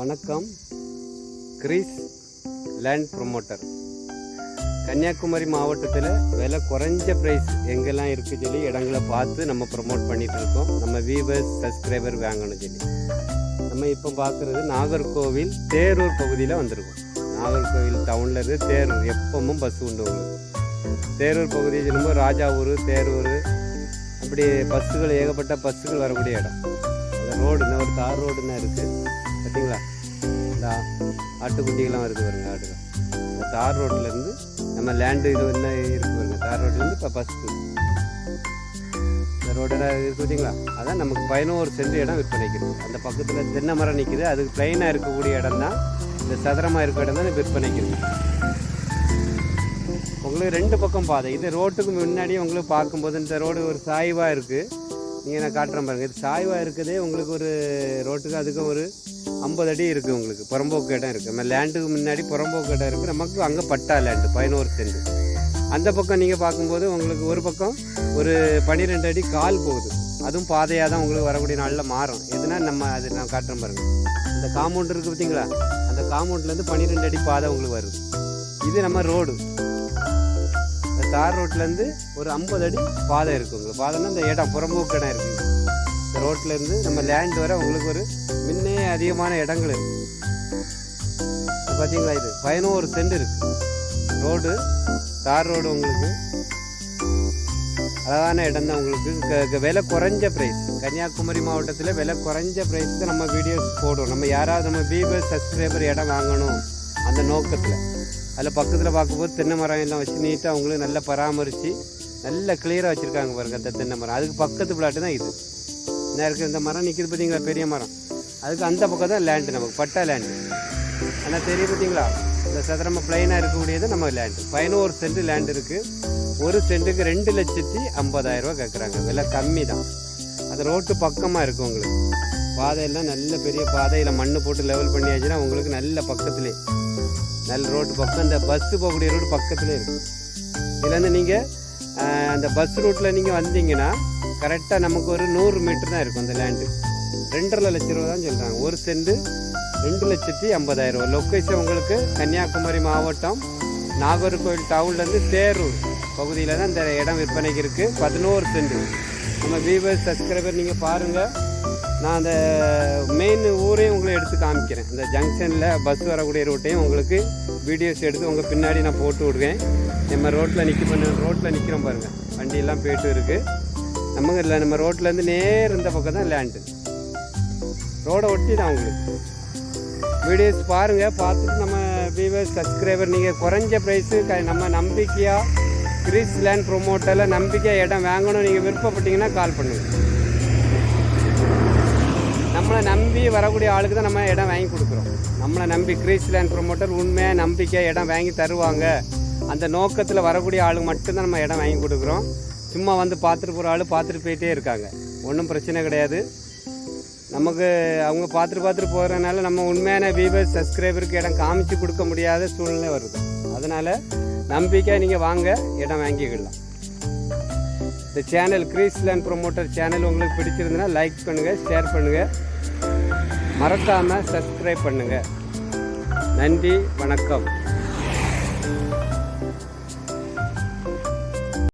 வணக்கம். Greece land promoter. Kanyakumari மாவட்டத்தில் விலை குறைஞ்ச ப்ரைஸ் எங்கெல்லாம் இருக்குது சொல்லி இடங்களை பார்த்து நம்ம ப்ரொமோட் பண்ணிகிட்டு இருக்கோம். நம்ம வியூவர்ஸ் சப்ஸ்கிரைபர் வாங்கணும் சொல்லி. நம்ம இப்போ பார்க்குறது நாகர்கோவில் தேரூர் பகுதியில் வந்திருக்கோம். நாகர்கோவில் டவுனில் இருந்து தேரூர் எப்பவும் பஸ் உண்டு உங்களுக்கு. தேரூர் பகுதி சொல்லும்போது ராஜாவூர் தேரூர் அப்படி பஸ்ஸுகள் ஏகப்பட்ட பஸ்ஸுகள் வரக்கூடிய இடம். அந்த ரோடு ஒரு தார் ரோடுன்னு இருக்குது பார்த்தீங்களா இந்த ஆட்டுக்குட்டிகள்லாம் வருது பாருங்க ஆடுகள். இந்த தார் ரோட்லேருந்து நம்ம லேண்டு இது என்ன இருக்கு பாருங்க தார் ரோட்லேருந்து இப்போ பஸ்ஸு இந்த ரோடெல்லாம் இருக்குது பார்த்தீங்களா அதான் நமக்கு பதினோரு சென்ட் இடம் விற்பனைக்கு இருக்குது அந்த பக்கத்தில் தென்னை மரம் நிற்கிது அதுக்கு பிளைனாக இருக்கக்கூடிய இடம் தான் இந்த சதுரமாக இருக்க இடம் தான் விற்பனைக்கு இருக்குது உங்களுக்கு ரெண்டு பக்கம் பாதை. இது ரோட்டுக்கு முன்னாடி உங்களுக்கு பார்க்கும்போது இந்த ரோடு ஒரு சாய்வாக இருக்குது நீங்கள் நான் காட்டுறேன் பாருங்கள் இது சாய்வாக இருக்குதே உங்களுக்கு ஒரு ரோட்டுக்கு அதுக்கு ஒரு ஐம்பது அடி இருக்குது உங்களுக்கு. புறம்போக்கு இடம் இருக்குது நம்ம லேண்டுக்கு முன்னாடி புறம்போக்கு இடம் இருக்குது நமக்கு அங்கே பட்டா லேண்டு பதினோரு சென்ட். அந்த பக்கம் நீங்கள் பார்க்கும்போது உங்களுக்கு ஒரு பக்கம் ஒரு பன்னிரெண்டு அடி கால் போகுது. அதுவும் பாதையாக தான் உங்களுக்கு வரக்கூடிய நாளில் மாறும். எதுனா நம்ம அது நான் காட்டுறேன் பாருங்கள் இந்த காம்பவுண்ட் இருக்குது பார்த்தீங்களா அந்த காம்பவுண்ட்லேருந்து பன்னிரெண்டு அடி பாதை உங்களுக்கு வருது. இது நம்ம ரோடு தார் ரோட்லேருந்து ஒரு ஐம்பது அடி பாதை இருக்குது பாதைன்னா இந்த இடம் புறம்போக்கு இடம் இருக்குது இந்த ரோட்லேருந்து நம்ம லேண்ட் வர உங்களுக்கு ஒரு முன்னே அதிகமான இடங்கள் இருக்குது பார்த்தீங்களா இது பதினோரு சென்ட் இருக்குது ரோடு தார் ரோடு உங்களுக்கு அழகான இடம் தான் உங்களுக்கு. விலை குறைஞ்ச ப்ரைஸ் கன்னியாகுமரி மாவட்டத்தில் விலை குறைஞ்ச ப்ரைஸ்க்கு நம்ம வீடியோஸ் போடுவோம். நம்ம யாராவது நம்ம வீவர் சப்ஸ்கிரைபர் இடம் வாங்கணும் அந்த நோக்கத்தில். அதில் பக்கத்தில் பார்க்கும்போது தென்னை மரம் எல்லாம் வச்சு நீட்டாக அவங்களுக்கு நல்லா பராமரித்து நல்லா கிளியராக வச்சுருக்காங்க பாருங்க அந்த தென்னை மரம். அதுக்கு பக்கத்து பிளாட்டு தான் இது. என்ன இருக்குது இந்த மரம் நிற்கிது பார்த்தீங்களா? பெரிய மரம். அதுக்கு அந்த பக்கம் தான் லேண்டு நமக்கு பட்டா லேண்டு ஆனால் தெரியும் பார்த்தீங்களா? இந்த சதுரம பிளைனாக இருக்கக்கூடியது நம்ம லேண்டு பதினோரு சென்ட் லேண்ட் இருக்குது ஒரு சென்ட்டுக்கு ரெண்டு லட்சத்தி ஐம்பதாயிரம் ரூபா கேட்குறாங்க விலை கம்மி தான். அது ரோட்டு பக்கமாக இருக்கும் உங்களுக்கு. பாதையெல்லாம் நல்ல பெரிய பாதையில் மண்ணு போட்டு லெவல் பண்ணியாச்சுன்னா உங்களுக்கு நல்ல பக்கத்துலேயே நல்ல ரோட்டு பக்கம் இந்த பஸ்ஸு போகக்கூடிய ரோடு பக்கத்துலேயே இருக்குது இதுலேருந்து நீங்கள் அந்த பஸ் ரூட்டில் நீங்கள் வந்தீங்கன்னா கரெக்டாக நமக்கு ஒரு நூறு மீட்டர் தான் இருக்கும் அந்த லேண்டு ரெண்டரை லட்ச ரூபா தான் சொல்கிறாங்க ஒரு செண்டு ரெண்டு லட்சத்தி ஐம்பதாயிரம். ரூபா லொக்கேஷன் உங்களுக்கு கன்னியாகுமரி மாவட்டம் நாகர்கோவில் டவுன்லேருந்து தேரூர் பகுதியில் தான் இந்த இடம் விற்பனைக்கு இருக்குது பதினோரு செண்டு நம்ம வீவர் சப்ஸ்கிரைபர் நீங்கள் பாருங்கள் நான் அந்த மெயின் ஊரையும் உங்களை எடுத்து காமிக்கிறேன். இந்த ஜங்ஷனில் பஸ் வரக்கூடிய ரூட்டையும் உங்களுக்கு வீடியோஸ் எடுத்து உங்கள் பின்னாடி நான் போட்டு விடுவேன் நம்ம ரோட்டில் நிற்க பண்ண ரோட்டில் நிற்கிறோம் பாருங்கள் வண்டியெல்லாம் போயிட்டு இருக்குது நமக்கு இல்லை நம்ம ரோட்லேருந்து நேர் இந்த பக்கம் தான் லேண்டு ரோடை ஒட்டி தான் உங்களுக்கு. வீடியோஸ் பாருங்கள் பார்த்துட்டு நம்ம வியூவர்ஸ் சப்ஸ்கிரைபர் நீங்கள் குறைஞ்ச ப்ரைஸு க நம்ம நம்பிக்கையாக கிரீஸ் லேண்ட் ப்ரொமோட்டரில் நம்பிக்கையாக இடம் வாங்கணும். நீங்கள் விருப்பப்பட்டீங்கன்னா கால் பண்ணுங்கள் நம்மளை நம்பி வரக்கூடிய ஆளுக்கு தான் நம்ம இடம் வாங்கி கொடுக்குறோம். நம்மளை நம்பி கிரீஸ் லேண்ட் ப்ரொமோட்டர் உண்மையாக நம்பிக்கை இடம் வாங்கி தருவாங்க. அந்த நோக்கத்தில் வரக்கூடிய ஆளுக்கு மட்டும்தான் நம்ம இடம் வாங்கி கொடுக்குறோம். சும்மா வந்து பார்த்துட்டு போகிற ஆள் பார்த்துட்டு போயிட்டே இருக்காங்க. ஒன்றும் பிரச்சனை கிடையாது. நமக்கு அவங்க பார்த்துட்டு பார்த்துட்டு போகிறனால நம்ம உண்மையான வியூவர்ஸ் சப்ஸ்கிரைபருக்கு இடம் காமிச்சு கொடுக்க முடியாத சூழ்நிலை வருது. அதனால் நம்பிக்கை நீங்கள் வாங்க இடம் வாங்கிக்கலாம். இந்த channel Greece land promoter channel உங்களுக்கு பிடிச்சிருந்ததுன்னா லைக் பண்ணுங்கள் ஷேர் பண்ணுங்கள் மறக்காமல் சப்ஸ்கிரைப் பண்ணுங்கள் நன்றி வணக்கம்.